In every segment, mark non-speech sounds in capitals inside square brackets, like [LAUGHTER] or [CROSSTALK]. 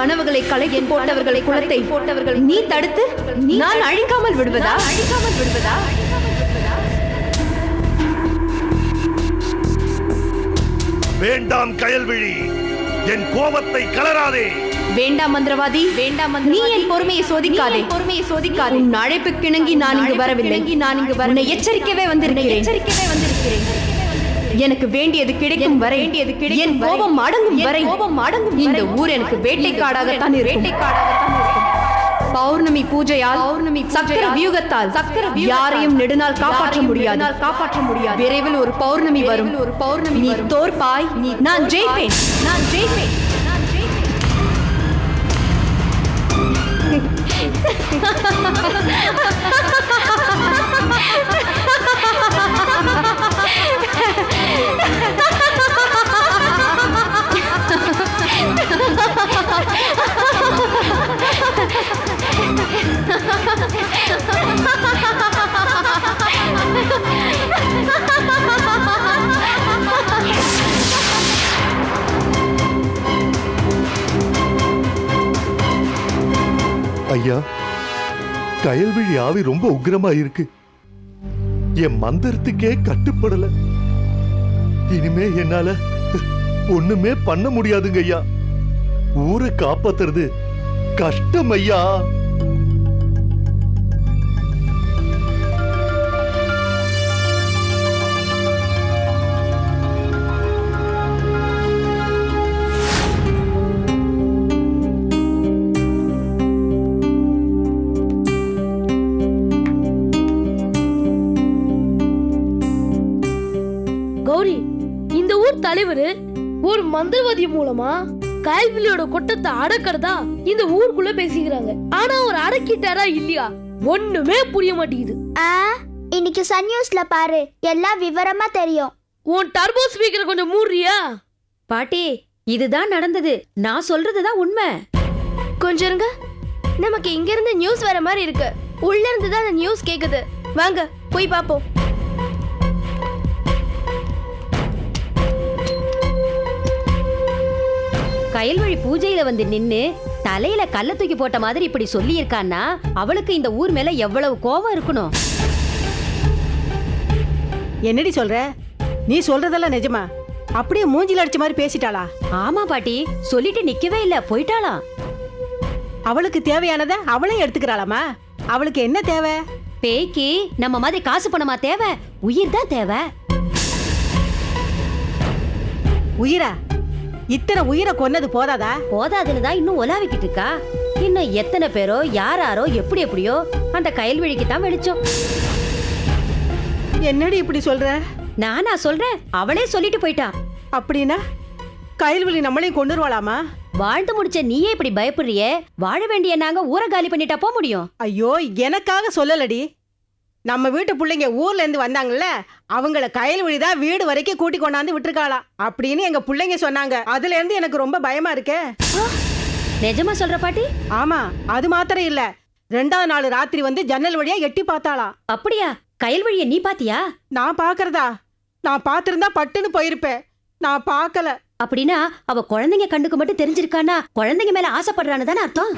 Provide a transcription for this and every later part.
கனவுகளை கலைக்கு போட்டவர்களை குலத்தை போட்டவர்களை நீ தடுத்து நான் அழிக்காமல் விடுவதா? அழிக்காமல் விடுவதா? வேண்டாம் கயல்விழி என் கோபத்தை கலராதே. வேண்டாம் மந்திரவாதி வேண்டாம் நீ என் பொறுமையை சோதிக்காதே. பொறுமையை சோதிக்காதே. உன் அழைப்பு கிணங்கி நான் இங்கு வரவில்லை. நான் இங்கு வர எச்சரிக்கவே வந்திருக்கிறேன். எச்சரிக்கவே வந்திருக்கிறேன். எனக்கு வேண்டியது கிடைக்கும் வரை வேண்டியது கிடைக்கும் என் கோபம் அடங்கும் வரை கோபம் அடங்கும் இந்த ஊர் எனக்கு வேட்டைக்காடாகத்தான் வேட்டைக்காடாகத்தான் பௌர்ணமி பூஜையால் பௌர்ணமி சக்கர வியூகத்தால் சக்கர யாரையும் நெடுநாள் காப்பாற்ற முடியாது. காப்பாற்ற முடியாது. விரைவில் ஒரு பௌர்ணமி வரும். ஒரு பௌர்ணமி நீ தோற்பாய் நீ நான் ஜெயிப்பேன். நான் ஜெயிப்பேன். நான் ஜெயிப்பேன். [LAUGHS] கயல்விழி ஆவி ரொம்ப உக்ரமா இருக்கு என் மந்திரத்துக்கே கட்டுப்படல. இனிமே என்னால ஒண்ணுமே பண்ண முடியாதுங்க ஐயா. ஊரை காப்பாத்துறது கஷ்டம் ஐயா. தலைவர் ஒரு மந்திரவாதி மூலமா கயல்விழியோட கொட்டத்தை அடக்கிறதா இந்த ஊருக்குள்ள பேசிக்கிறாங்க. ஆனா அவர் அடக்கிட்டாரா இல்லையா? ஒண்ணுமே புரிய மாட்டேங்குது. ஆ இன்னைக்கு சன் நியூஸ்ல பாரு எல்லாம் விவரமா தெரியும். உன் டர்போ ஸ்பீக்கர் கொஞ்சம் மூடுறியா? பாட்டி இதுதான் நடந்தது. நான் சொல்றதுதான் உண்மை. கொஞ்சம் இருங்க. நமக்கு இங்க இருந்து நியூஸ் வர மாதிரி இருக்கு. உள்ள இருந்து தான் அந்த நியூஸ் கேக்குது. வாங்க போய் பாப்போம். கயல்வழி பூஜையில வந்து நின்னு தலையில கல்ல தூக்கி போட்ட மாதிரி இப்படி சொல்லி இருக்கான்னா அவளுக்கு இந்த ஊர் மேல எவ்வளவு கோபம் இருக்கணும்? என்னடி சொல்ற? நீ சொல்றதெல்லாம் நிஜமா? அப்படியே மூஞ்சில அடிச்ச மாதிரி பேசிட்டாளா? ஆமா பாட்டி சொல்லிட்டு நிக்கவே இல்ல போயிட்டாளாம் அவளுக்கு தேவையானதை அவளே எடுத்துக்கிறாளாமா? அவளுக்கு என்ன தேவை? பேய்க்கு நம்ம மாதிரி காசு பணமா தேவை? உயிர் தான் தேவை. உயிரா? இத்தனை உயிரை கொன்னது போதாதா? போதாதுன்னு தான் இன்னும் உலாவிக்கிட்டு இருக்கா? இன்னும் எத்தனை பேரோ யாராரோ எப்படி எப்படியோ அந்த கயல்வழிக்கு தான் வெளிச்சம். என்னடி இப்படி சொல்ற? நானா சொல்றேன். அவளே சொல்லிட்டு போயிட்டா. அப்படின்னா கயல்வெளி நம்மளையும் கொண்டுருவாளாமா? வாழ்ந்து முடிச்ச நீயே இப்படி பயப்படுறியே? வாழ வேண்டிய நாங்க ஊரை காலி பண்ணிட்டா போக முடியும். ஐயோ எனக்காக சொல்லலடி. நம்ம வீட்டு பிள்ளைங்க ஊர்ல இருந்து வந்தாங்கல்ல அவங்கள கயல்வெளி தான் வீடு வரைக்கும் கூட்டி கொண்டாந்து விட்டுருக்காளாம் அப்படின்னு எங்க பிள்ளைங்க சொன்னாங்க. அதுல இருந்து எனக்கு ரொம்ப பயமா இருக்கே. நிஜமா சொல்ற பாட்டி? ஆமா அது மாத்திரம் இல்ல. ரெண்டாவது நாள் ராத்திரி வந்து ஜன்னல் வழியா எட்டி பார்த்தாளாம் அப்படியா? கயல்வழிய நீ பாத்தியா? நான் பாக்குறதா நான் பார்த்திருந்தா பட்டுன்னு போயிருப்பேன் நான் பார்க்கல. அப்படின்னா அவ குழந்தைங்க கண்ணுக்கு மட்டும் தெரிஞ்சிருக்கானா குழந்தைங்க மேல ஆசைப்படுறான்னு தானே அர்த்தம்?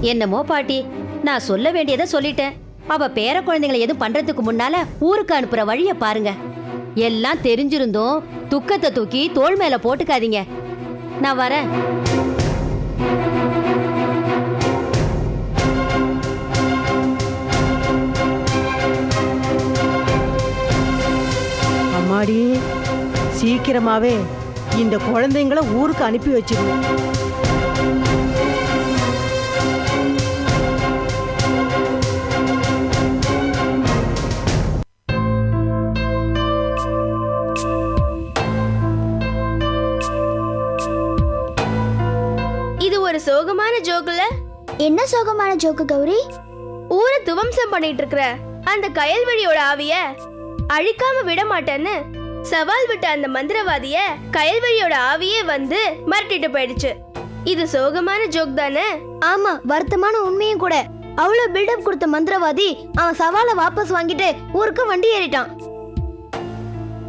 என்னமோ பாட்டி நான் சொல்ல வேண்டியதை சொல்லிட்டேன். அவ பேர குழந்தைங்களை எதுவும் பண்றதுக்கு முன்னால ஊருக்கு அனுப்புற வழிய பாருங்க. எல்லாம் தெரிஞ்சிருந்தும் துக்கத்தை தூக்கி தோள் மேல போட்டுக்காதீங்க. நான் வரேன். அம்மாடி சீக்கிரமாவே இந்த குழந்தைங்கள ஊருக்கு அனுப்பி வச்சிருவோம் என்ன சோகமான ஜோக்கு கௌரி? ஊரை துவம்சம் பண்ணிட்டு இருக்கிற அந்த கயல்வழியோட ஆவிய அழிக்காம விட மாட்டேன்னு சவால் விட்ட அந்த மந்திரவாதிய கயல்வழியோட ஆவியே வந்து மிரட்டிட்டு போயிடுச்சு. இது சோகமான ஜோக் தானே? ஆமா வருத்தமான உண்மையும் கூட. அவ்வளவு பில்டப் கொடுத்த மந்திரவாதி அவன் சவாலை வாபஸ் வாங்கிட்டு ஊருக்கு வண்டி ஏறிட்டான்.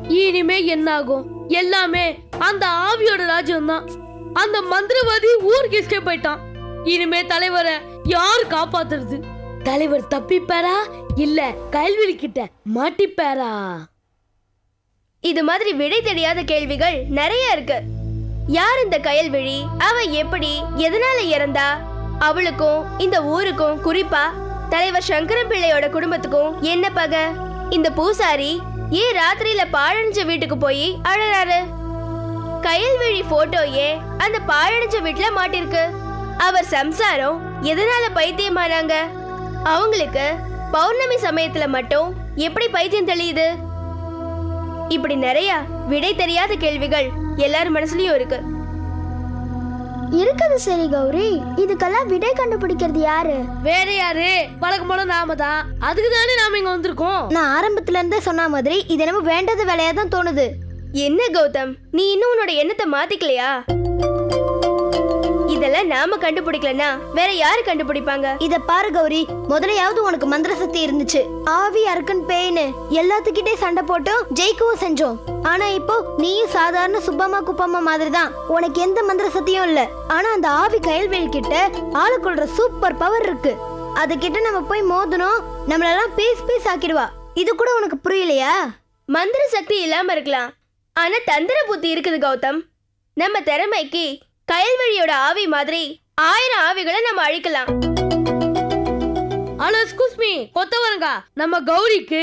இனிமே என்ன ஆகும் எல்லாமே அந்த ஆவியோட ராஜ்யம் தான் அந்த மந்திரவாதி ஊருக்கு எஸ்கேப் போயிட்டான் இனிமே தலைவரை யார் காப்பாத்துறது? தலைவர் தப்பிப்பாரா? இல்ல கல்வி கிட்ட மாட்டிப்பாரா? இது மாதிரி விடை தெரியாத கேள்விகள் நிறைய இருக்கு. யார் இந்த கயல்விழி அவ எப்படி எதனால இறந்தா? அவளுக்கும் இந்த ஊருக்கும் குறிப்பா? தலைவர் சங்கரன் பிள்ளையோட குடும்பத்துக்கும் என்ன பகை? இந்த பூசாரி ஏன் ராத்திரியில பாழடைஞ்ச வீட்டுக்கு போய் அழறாரு? கயல்விழி போட்டோயே அந்த பாழடைஞ்ச வீட்டுல மாட்டிருக்கு. அவர் சம்சாரம் எதனால பைத்தியமானாங்க? அவங்களுக்கு பௌர்ணமி சமயத்துல மட்டும் எப்படி பைத்தியம் தெளியுது? இப்படி நிறைய விடை தெரியாத கேள்விகள் எல்லார் மனசுலயும் இருக்கு. இருக்குது சரி கௌரி. இதுக்கெல்லாம் விடை கண்டுபிடிக்கிறது யாரு? வேற யாரு? வழக்கமான நாம தான். அதுக்கு தானே நாம இங்க வந்திருக்கோம். நான் ஆரம்பத்துல இருந்தே சொன்ன மாதிரி இது என்னமோ வேண்டாத வேலையா தான் தோணுது. என்ன கௌதம்? நீ இன்னும் உன்னோட எண்ணத்தை மாத்திக்கலையா? இதெல்லாம் நாம கண்டுபிடிக்கலனா? வேற யாரு கண்டுபிடிப்பாங்க? இத பாரு கௌரி. முதலையாவது உனக்கு மந்திர சக்தி இருந்துச்சு. ஆவி அறுக்கன் பேய்னு எல்லாத்துக்கிட்டே சண்டை போட்டும் ஜெயிக்கவும் செஞ்சோம். ஆனா இப்போ நீயும் சாதாரண சுப்பம்மா குப்பம்மா மாதிரி தான் உனக்கு எந்த மந்திர சக்தியும் இல்ல. ஆனா அந்த ஆவி கயல்வெளி கிட்ட ஆளு கொள்ற சூப்பர் பவர் இருக்கு. அது கிட்ட நம்ம போய் மோதணும். நம்மளெல்லாம் பீஸ் பீஸ் ஆக்கிடுவா. இது கூட உனக்கு புரியலையா? மந்திர சக்தி இல்லாம இருக்கலாம். ஆனா தந்திர புத்தி இருக்குது கௌதம். நம்ம திறமைக்கு கயல்வழியோட ஆவி மாதிரி ஆயிரம் ஆவிகளை நம்ம அழிக்கலாம். ஹலோ எக்ஸ்கூஸ் மீ கொத்தவரங்கா நம்ம கௌரிக்கு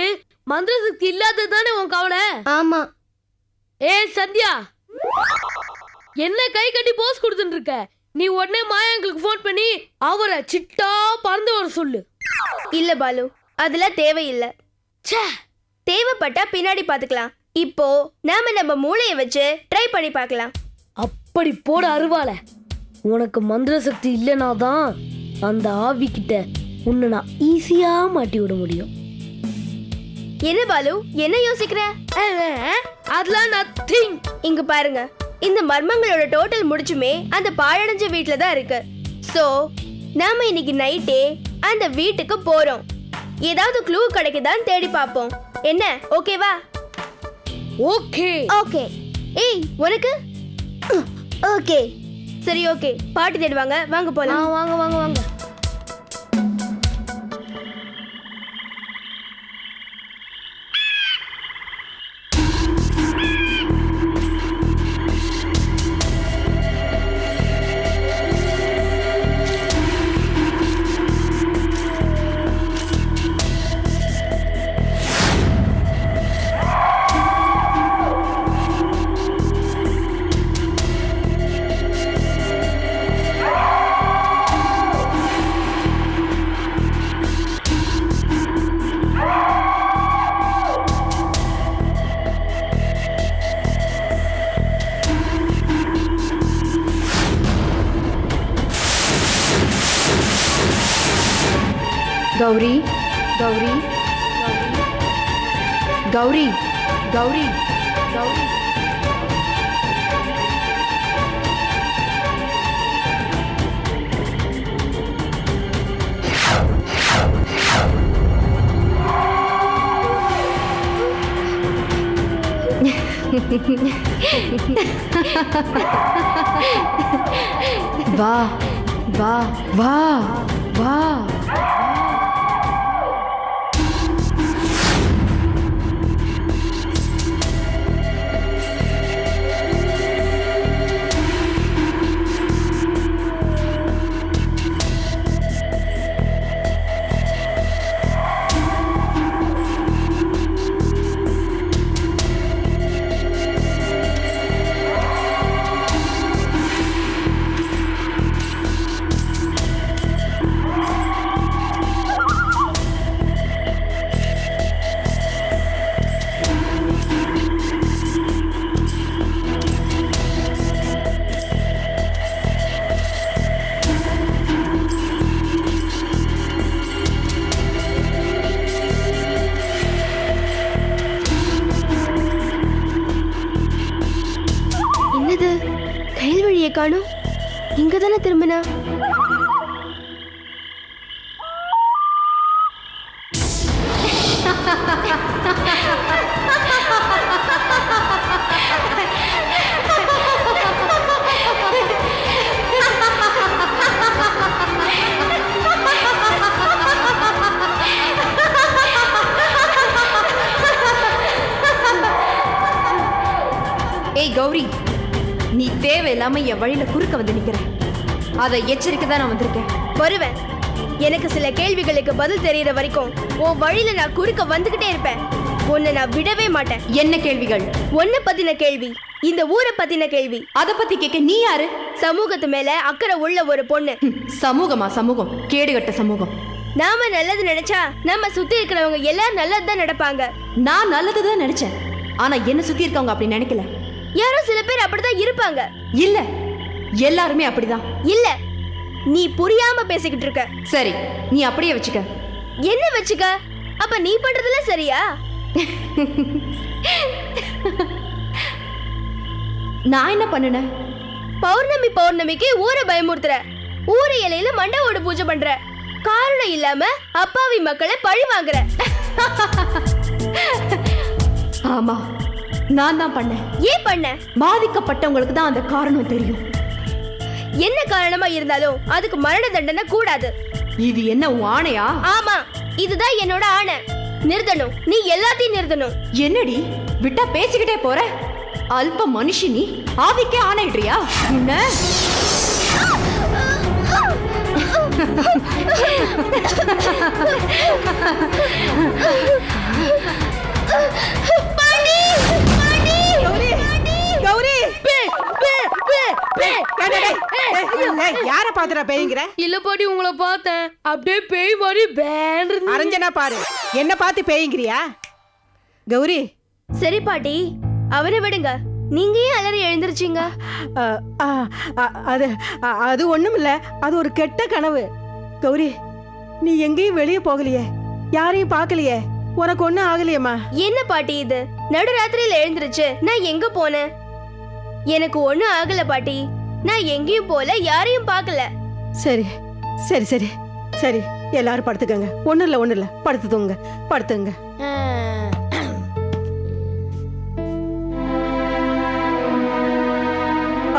மந்திர சக்தி இல்லாதது தானே உன் கவலை? ஆமா. ஏ சந்தியா என்ன கை கட்டி போஸ் கொடுத்துட்டு இருக்க? நீ உடனே மாயாங்களுக்கு ஃபோன் பண்ணி அவரை சிட்டா பறந்து வர சொல்லு. இல்ல பாலு அதெல்லாம் தேவையில்லை. ச்சே. தேவைப்பட்டா பின்னாடி பாத்துக்கலாம் இப்போ நாம நம்ம மூளையை வச்சு ட்ரை பண்ணி பார்க்கலாம். அப்படி போட அருவால உனக்கு மந்திர சக்தி இல்லைனா தான் அந்த ஆவி கிட்ட உன்னை நான் ஈஸியா மாட்டி விட முடியும். என்ன பாலு? என்ன யோசிக்கிற? அதெல்லாம் நத்திங் இங்க பாருங்க. இந்த மர்மங்களோட டோட்டல் முடிச்சுமே அந்த பாழடைஞ்ச வீட்ல தான் இருக்கு. சோ நாம இன்னைக்கு நைட்டே அந்த வீட்டுக்கு போறோம். ஏதாவது க்ளூ கிடைக்குதான்னு தேடி பார்ப்போம். என்ன? ஓகேவா ஓகே ஓகே ஏய் உனக்கு? ஓகே சரி ஓகே பாட்டு தேடுவாங்க. வாங்க போலாம். வாங்க வாங்க வாங்க. கௌரி கௌரி கௌரி கௌரி கௌரி வா வா வா வா ஏய் கௌரி நீ தேவையில்லாம என் வழியில குறுக்க வந்து நிக்கிற அதை எச்சரிக்கை தான் நான் வந்திருக்கேன். வருவேன். எனக்கு சில கேள்விகளுக்கு பதில் தெரியற வரைக்கும் உன் வழியில நான் குறுக்க வந்துகிட்டே இருப்பேன். உன்னை நான் விடவே மாட்டேன். என்ன கேள்விகள்? உன்னை பத்தின கேள்வி இந்த ஊரை பத்தின கேள்வி. அத பத்தி கேட்க நீ யாரு? சமூகத்து மேல அக்கறை உள்ள ஒரு பொண்ணு. சமூகமா? சமூகம். கேடுகட்ட சமூகம். நாம நல்லது நினைச்சா நம்ம சுத்தி இருக்கிறவங்க எல்லாரும் நல்லது தான் நடப்பாங்க நான் நல்லதுதான் நினைச்சேன். ஆனா என்ன சுத்தி இருக்கவங்க அப்படி நினைக்கல. யாரோ சில பேர் அப்படிதான் இருப்பாங்க. இல்ல. எல்லாருமே அப்படிதான். இல்ல. நீ புரியாம பேசிக்கிட்டு இருக்க. சரி நீ அப்படியே வச்சுக்க. என்ன வச்சுக்க? அப்ப நீ பண்றதுல சரியா? நான் என்ன பண்ணுனேன் பௌர்ணமி பௌர்ணமிக்கு ஊரை பயமுறுத்துற. ஊரு இலையில மண்டவோட பூஜை பண்ற. காரணம் இல்லாம அப்பாவி மக்களை பழி வாங்குற. ஆமா நான் தான் பண்ணேன். ஏன் பண்ண? பாதிக்கப்பட்டவங்களுக்கு தான் அந்த காரணம் தெரியும். என்ன காரணமா இருந்தாலும் அதுக்கு மரண தண்டனை கூடாது. இது என்ன ஆணையா? ஆமா இதுதான் என்னோட ஆணை. நிறுத்தணும். நீ எல்லாத்தையும் நிறுத்தணும். என்னடி? விட்டா பேசிக்கிட்டே போற? அல்ப மனுஷி நீ? ஆவிக்கே ஆணையிடுறியா? கௌரி [LAUGHS] கௌரி யார பாத்துற பேய்ங்கிற? இல்ல பாட்டி உங்களை பார்த்தேன். அப்படியே பேய் மாதிரி பேன் அரஞ்சனா பாரு. என்ன பார்த்து பேய்ங்கிறியா? கௌரி. சரி பாட்டி. அவனை விடுங்க. நீங்க ஏன் அலறி எழுந்திருச்சீங்க? அ, அ, அ, அது அ, அது ஒண்ணும் இல்ல. அது ஒரு கெட்ட கனவு. கௌரி நீ எங்கேயும் வெளியே போகலையே. யாரையும் பார்க்கலையே. உனக்கு ஒண்ணும் ஆகலையேம்மா. என்ன பாட்டி இது? நடுராத்திரியில எழுந்திருச்சு. நான் எங்க போனேன்? எனக்கு ஒண்ணும் ஆகல பாட்டி. நான் எங்கேயும் போல யாரையும் பார்க்கல. சரி சரி சரி. சரி எல்லாரும் படுத்துக்கங்க. ஒண்ணு இல்ல ஒண்ணு இல்ல. படுத்து தூங்க படுத்துங்க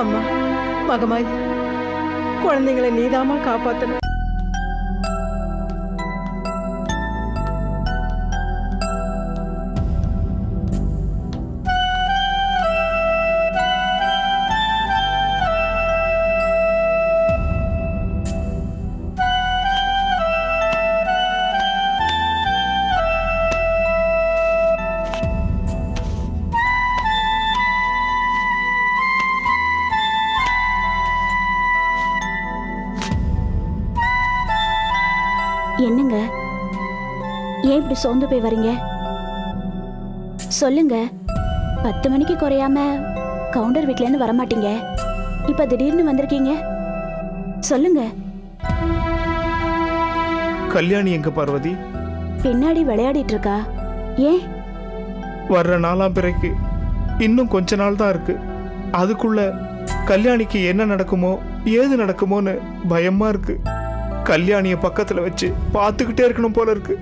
அம்மா மகமாய் குழந்தைங்களை நீதாம்மா காப்பாத்தணும். என்னங்க? ஏன் இப்படி சோர்ந்து போய் வரீங்க? சொல்லுங்க. பத்து மணிக்கு குறையாம கவுண்டர் வீட்ல இருந்து வரமாட்டீங்க. இப்ப திடீர்னு வந்திருக்கீங்க? சொல்லுங்க. கல்யாணி எங்க பார்வதி? பின்னாடி விளையாடிட்டு இருக்கா ஏன்? வர்ற நாலாம் பிறகு. இன்னும் கொஞ்ச நாள் தான் இருக்கு. அதுக்குள்ள கல்யாணிக்கு என்ன நடக்குமோ ஏது நடக்குமோன்னு பயமா இருக்கு. கல்யாணிய பக்கத்துல வச்சு பார்த்துக்கிட்டே இருக்கணும் போல இருக்கு.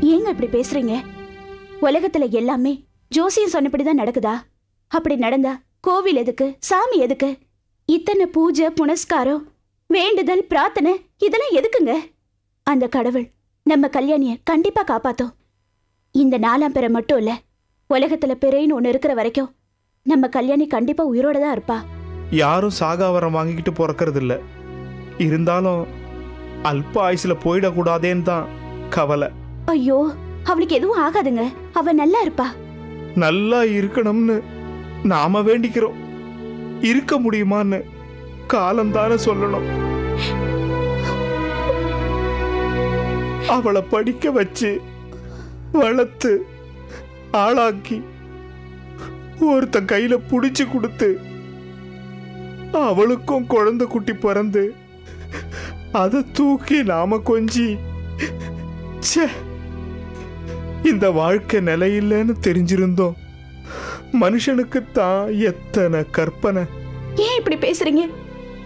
ஏங்க இப்படி பேசுறீங்க? உலகத்துல எல்லாமே ஜோசியம் சொன்னபடிதான் நடக்குதா? அப்படி நடந்தா கோவில் எதுக்கு? சாமி எதுக்கு? இத்தனை பூஜை புனஸ்காரம் வேண்டுதல் பிரார்த்தனை இதெல்லாம் எதுக்குங்க? அந்த கடவுள் நம்ம கல்யாணிய கண்டிப்பா காப்பாத்தோம். இந்த நாலாம் பிறை மட்டும் இல்ல உலகத்துல பிறைன்னு ஒண்ணு இருக்கிற வரைக்கும் நம்ம கல்யாணி கண்டிப்பா உயிரோட தான் இருப்பா. யாரும் சாகாவரம் வாங்கிக்கிட்டு பிறக்கறது இல்ல இருந்தாலும் அல்ப ஆயுசுல போயிடக்கூடாதேன்னு தான் கவலை. ஐயோ அவளுக்கு எதுவும் ஆகாதுங்க. அவ நல்லா இருப்பா. நல்லா இருக்கணும்னு நாம வேண்டிக்கிறோம். இருக்க முடியுமான்னு காலம் தானே சொல்லணும். அவளை படிக்க வச்சு வளர்த்து ஆளாக்கி ஒருத்தன் கையில புடிச்சு கொடுத்து அவளுக்கும் குழந்தை குட்டி பிறந்து அதை தூக்கி நாம கொஞ்சி. ச்சே இந்த வாழ்க்கை நிலையில்லைன்னு தெரிஞ்சிருந்தோம். மனுஷனுக்கு தான் எத்தனை கற்பனை. ஏன் இப்படி பேசுறீங்க?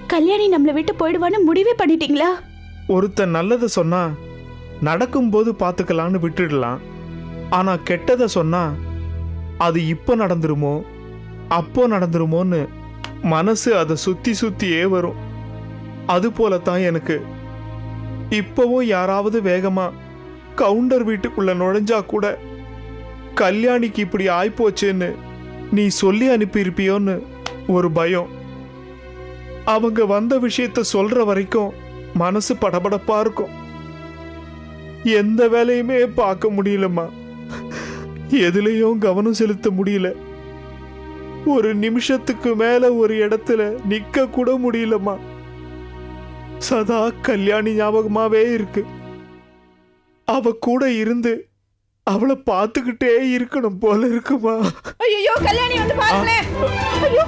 கல்யாணி நம்மளை விட்டு போயிடுவான்னு முடிவே பண்ணிட்டீங்களா? ஒருத்தன் நல்லதை சொன்னா நடக்கும்போது பார்த்துக்கலான்னு விட்டுடலாம். ஆனா கெட்டதை சொன்னா அது இப்போ நடந்துருமோ? அப்போ நடந்துருமோன்னு மனசு அதை சுத்தி சுத்தியே வரும். அது போலத்தான் எனக்கு. இப்போவும் யாராவது வேகமா கவுண்டர் வீட்டுக்குள்ள நுழைஞ்சா கூட கல்யாணிக்கு இப்படி ஆயிப்போச்சேன்னு நீ சொல்லி அனுப்பியிருப்பியோன்னு ஒரு பயம். அவங்க வந்த விஷயத்த சொல்ற வரைக்கும் மனசு படபடப்பா இருக்கும். எந்த வேலையுமே பார்க்க முடியலம்மா. எதுலேயும் கவனம் செலுத்த முடியல. ஒரு நிமிஷத்துக்கு மேல ஒரு இடத்துல நிக்க கூட முடியலம்மா. சதா கல்யாணி ஞாபகமாவே இருக்கு. அவ கூட இருந்து அவளை பார்த்துக்கிட்டே இருக்கணும் போல இருக்குமா. ஐயோ கல்யாணி வந்து பாருங்களேன் ஐயோ